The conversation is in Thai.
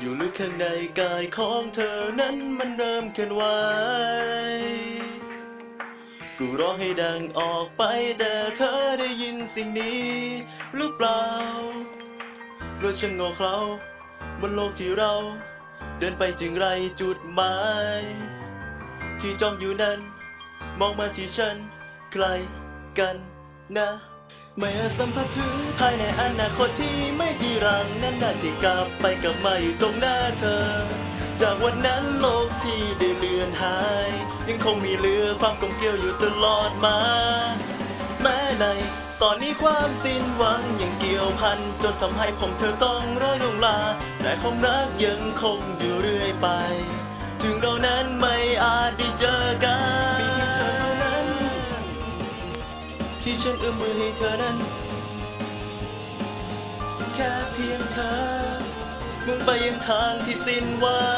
อยู่ลึกข้างในกายของเธอนั้นมันเริ่มเคลื่อนไหว กูร้องให้ดังออกไปแต่เธอได้ยินสิ่งนี้หรือเปล่าเราะฉันง่เขาบนโลกที่เรา เดินไปจึงไรจุดหมาย ที่จ้องอยู่นั้น มองมาที่ฉันใครกันนะ ไม่อสัมผัสถึงภายในอนาคตที่ไม่จีรังนั้นนาที่กลับไปกลับมาอยู่ตรงหน้าเธอ จากวันนั้นโลกที่ได้เลือนหาย ยังคงมีเหลือความกลมเกลียวอยู่ตลอดมา แม้ในตอนนี้ความสิ้นหวังยังเกี่ยวพันจนทำให้ผมเธอต้องร้อยลงลาแต่ความรักยังคงอยู่เรื่อยไป ถึงเรานั้น ที่ฉันเอื้อมมือให้เธอนั้น แค่เพียงเธอมุ่งไปยังทางที่สิ้นหวัง